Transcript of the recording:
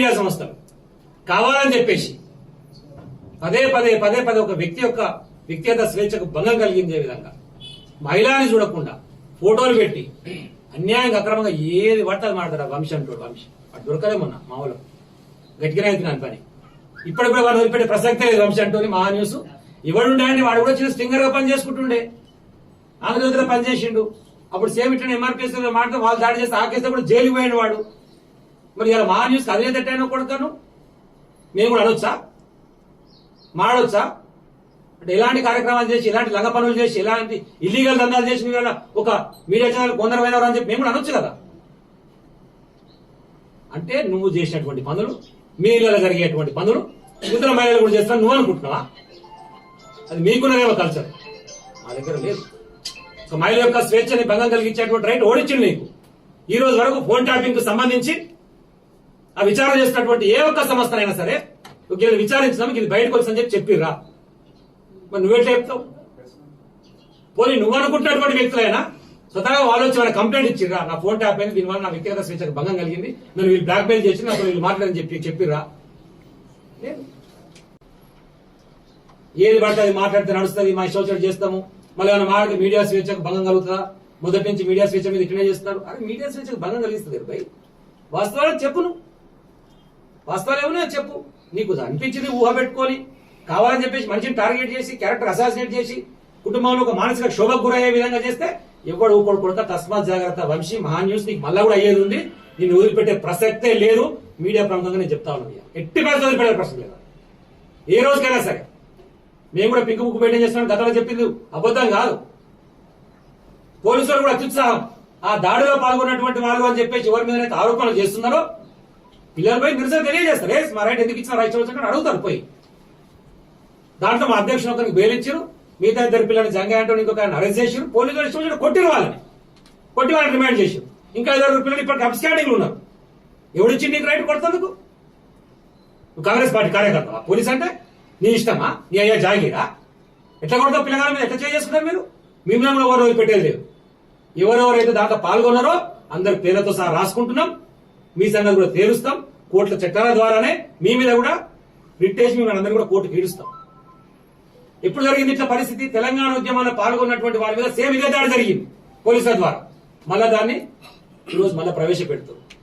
Media సంస్థలు కావాలని చెప్పేసి పదే పదే పదే పదే ఒక వ్యక్తి యొక్క వ్యక్తిగత స్వేచ్ఛకు భంగం కలిగించే విధంగా మహిళని చూడకుండా ఫోటోలు పెట్టి అన్యాయంగా అక్రమంగా ఏది పడుతుంది మాడతారు వంశం అంటాడు వంశం. అటు దొరకలే మొన్న మామూలు. ఊళ్ళో గట్టిగానే అవుతున్నాను పని. ఇప్పుడు కూడా వాడు వదిలిపెట్టే ప్రసక్తే లేదు వంశం అంటోని మహా న్యూస్. ఎవడుండే వాడు కూడా చిన్న స్టింగర్గా పని చేసుకుంటుండే. ఆంధ్రజ్యోతిలో పనిచేసిండు అప్పుడు సేమ్ ఇట్లా ఎంఆర్పీఎస్ మాట వాళ్ళు దాడి చేస్తే ఆ కేసులో కూడా జైలుకి పోయాడు వాడు. మరి ఇలా మా న్యూస్ అదే తట్టాను కొడుతాను? మేము కూడా అనొచ్చా? మాడొచ్చా అంటే ఇలాంటి కార్యక్రమాలు చేసి ఇలాంటి లంగ పనులు చేసి ఇలాంటి ఇల్లీగల్ దందాలు చేసి మీరు ఒక మీడియా ఛానల్ కొందరమైనవారు అని చెప్పి మేము కూడా అనొచ్చు కదా? అంటే నువ్వు చేసినటువంటి పనులు మీడియాలో జరిగేటువంటి పనులు ఇతర మహిళలు కూడా చేస్తాను నువ్వు అనుకుంటున్నావా? అది మీకున్నదేమో కల్చర్ మా దగ్గర లేదు. సో మహిళ యొక్క స్వేచ్ఛని భంగం కలిగించేటువంటి రైట్ ఓడించింది నీకు. ఈ రోజు వరకు ఫోన్ ట్యాపింగ్కు సంబంధించి ఆ విచారణ చేసినటువంటి ఏ ఒక్క సంస్థనైనా సరే వీళ్ళు విచారించినాము ఇది బయటకు వచ్చని చెప్పి చెప్పిర్రా. మరి నువ్వెట్లా చెప్తావు? పోనీ నువ్వు అనుకుంటున్నటువంటి వ్యక్తులైనా స్వతహాగా వాళ్ళు వచ్చి వాళ్ళ కంప్లైంట్ ఇచ్చిర్రా. నా ఫోన్ ట్యాప్ అయింది దీనివల్ల నా వ్యక్తిగత స్వేచ్ఛకు భంగం కలిగింది. నేను వీళ్ళు బ్లాక్ మెయిల్ చేసి నాకు వీళ్ళు మాట్లాడని చెప్పి చెప్పిర్రా. ఏది పడితే అది మాట్లాడితే నడుస్తుంది మా ఇష్టం చేస్తాము. మళ్ళీ ఏమైనా మాట్లాడితే మీడియా స్వేచ్ఛకు భంగం కలుగుతుందా? మొదటి నుంచి మీడియా స్వేచ్ఛ మీద ఇట్లనే చేస్తున్నారు. అరే మీడియా స్వేచ్ఛకు భంగం కలిగిస్తుంది బై వాస్తవాలు చెప్పును వాస్తవాలు ఏమన్నా చెప్పు. నీకు అనిపించింది ఊహ పెట్టుకొని. కావాలని చెప్పేసి మనిషిని టార్గెట్ చేసి క్యారెక్టర్ అసాసినేట్ చేసి కుటుంబంలో ఒక మానసిక క్షోభకు గురయ్యే విధంగా చేస్తే ఎవడు ఊపడు కొడుక తస్మాత్ జాగ్రత్త వంశీ మహా న్యూస్ నీకు మళ్ళా కూడా అయ్యేది ఉంది. నేను వదిలిపెట్టే ప్రసక్తే లేదు. మీడియా ప్రముఖంగా నేను చెప్తా ఉన్నాను ఎట్టి పరిస్థితి వదిలిపెట్టే ప్రశ్న లేదు. ఏ రోజుకైనా సరే. మేము కూడా పింక్ ముక్కు మెయింటైన్ చేస్తున్నాం గతంలో చెప్పింది అబద్ధం కాదు. పోలీసులు కూడా అత్యుత్సాహం. ఆ దాడిలో పాల్గొన్నటువంటి వాళ్ళు అని చెప్పేసి ఎవరి మీద అయితే ఆరోపణలు చేస్తున్నారో పిల్లలపై నిరసన తెలియజేస్తారు. ఏ మా రైట్ ఎందుకు ఇచ్చిన రైట్ చూడొచ్చు అడుగుతారు పోయి. దాంట్లో మా అధ్యక్షుడు ఒకరికి బెయిల్ మిగతా ఇద్దరు పిల్లల్ని జంగా అంటూ ఇంకొక అరెస్ట్ చేశారు. పోలీసులు ఇష్టం కొట్టిన వాళ్ళని. కొట్టి వాళ్ళని రిమాండ్ చేశారు. ఇంకా ఐదారు పిల్లలు ఇప్పటికి అబ్స్కాండింగ్ ఉన్నారు. ఎవడిచ్చి నీకు రైట్ కొడుతుందుకు? నువ్వు కాంగ్రెస్ పార్టీ కార్యకర్త పోలీస్ అంటే నీ ఇష్టమా? నీ అయ్యా జాగీరా? ఎట్లా కొడతావు పిల్లగాల మీద? ఎట్లా చేసుకున్నారు మీరు? మిమ్మల్ని ఎవరు పెట్టేది లేదు. ఎవరెవరైతే దాంట్లో పాల్గొన్నారో అందరి పేర్లతో సహా రాసుకుంటున్నాం. మీ సంగతి కూడా తేలుస్తాం. కోర్టుల చట్టాల ద్వారానే మీ మీద కూడా రిట్టేసి మిమ్మల్ని అందరూ కూడా కోర్టుకు ఈడుస్తాం. ఎప్పుడు జరిగింది ఇట్లా పరిస్థితి? తెలంగాణ ఉద్యమంలో పాల్గొన్నటువంటి వారి మీద సేమ్ ఇదే దాడి జరిగింది పోలీసుల ద్వారా. మళ్ళా దాన్ని ఈరోజు మళ్ళీ ప్రవేశపెడుతూ.